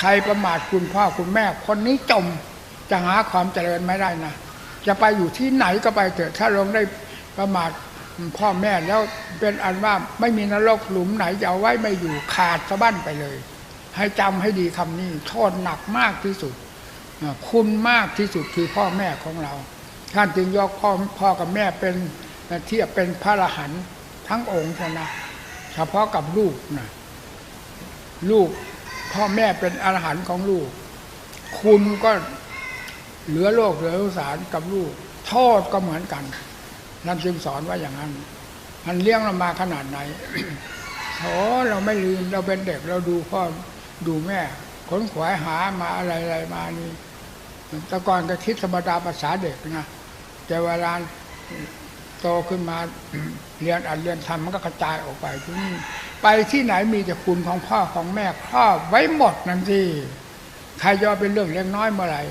ใครประมาทคุณพ่อคุณแม่ คนนี้จมจะหาความเจริญไม่ได้นะ จะไปอยู่ที่ไหนก็ไปเถอะ ถ้าลงได้ประมาทพ่อแม่แล้วเป็นอันว่าไม่มีนรกหลุมไหนจะเอาไว้ไม่อยู่ขาดสะบั้นไปเลย ให้จำให้ดีคำนี้โทษหนักมากที่สุด คุณมากที่สุดคือพ่อแม่ของเรา ท่านจึงยกพ่อพ่อกับแม่เป็นเทียบเป็นพระอรหันต์ทั้งองค์นะเฉพาะกับลูกนะลูก พ่อแม่เป็นอรหันต์ของลูก คุณก็เหลือโลกเหลือสงสารกับลูกโทษก็เหมือนกัน นั่นจึงสอนว่าอย่างนั้น มันเลี้ยงเรามาขนาดไหนโอ้เราไม่ลืมเราเป็นเด็กเราดูพ่อดูแม่ขนขวายหามาอะไรอะไรมานี่แต่ก่อนก็คิดธรรมดาภาษาเด็กนะแต่เวลา โตขึ้นมาเรียนอัดเรียนทำมันก็กระจายออกไปทีนี่ไปที่ไหนมีแต่คุณของพ่อของแม่ครอบไว้หมดนั่นสิใครจะเป็นเรื่องเล็กน้อยเมื่อไหร่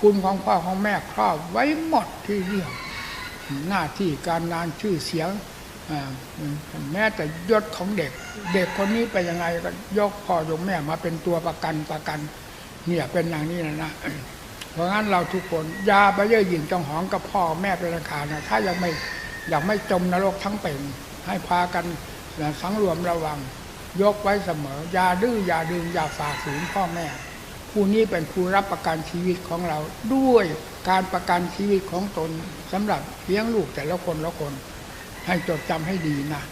คุณของพ่อของแม่ครอบไว้หมดที่เรื่องหน้าที่การงานชื่อเสียงแม้แต่ยศของเด็ก เด็กคนนี้ไปยังไงก็ยกพ่อยกแม่มาเป็นตัวประกันประกัน เนี่ยเป็นอย่างนี้นะนะเพราะงั้นเราทุกคนยาไปเย่อหยิ่งจองหองกับพ่อแม่เป็นราคานะถ้ายังไม่ อย่าไม่จมนรกทั้งเป็น ให้พากันสังรวมระวัง ยกไว้เสมอ อย่าดื้ออย่าดึงอย่าฝ่าฝืนพ่อแม่ผู้นี้เป็นผู้รับประกันชีวิตของเรา ด้วยการประกันชีวิตของตนสำหรับเลี้ยงลูกแต่ละคนละคน ให้จดจำให้ดีนะ